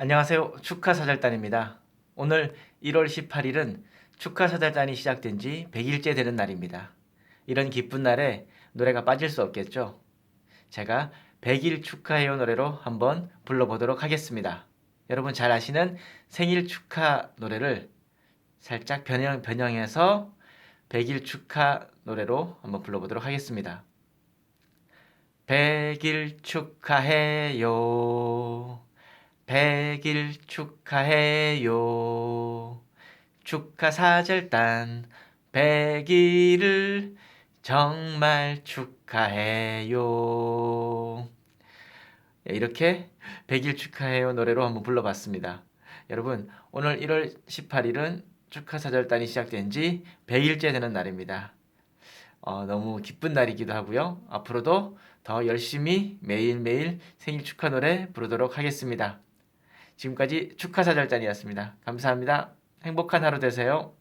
안녕하세요. 축하사절단입니다. 오늘 1월 18일은 축하사절단이 시작된 지 100일째 되는 날입니다. 이런 기쁜 날에 노래가 빠질 수 없겠죠? 제가 100일 축하해요 노래로 한번 불러보도록 하겠습니다. 여러분 잘 아시는 생일 축하 노래를 살짝 변형, 변형해서 100일 축하 노래로 한번 불러보도록 하겠습니다. 100일 축하해요. 100일 축하해요. 축하 사절단 100일을 정말 축하해요. 예, 이렇게 100일 축하해요 노래로 한번 불러봤습니다. 여러분, 오늘 1월 18일은 축하 사절단이 시작된 지 100일째 되는 날입니다. 어, 너무 기쁜 날이기도 하고요. 앞으로도 더 열심히 매일매일 생일 축하 노래 부르도록 하겠습니다. 지금까지 축하사절단이었습니다. 감사합니다. 행복한 하루 되세요.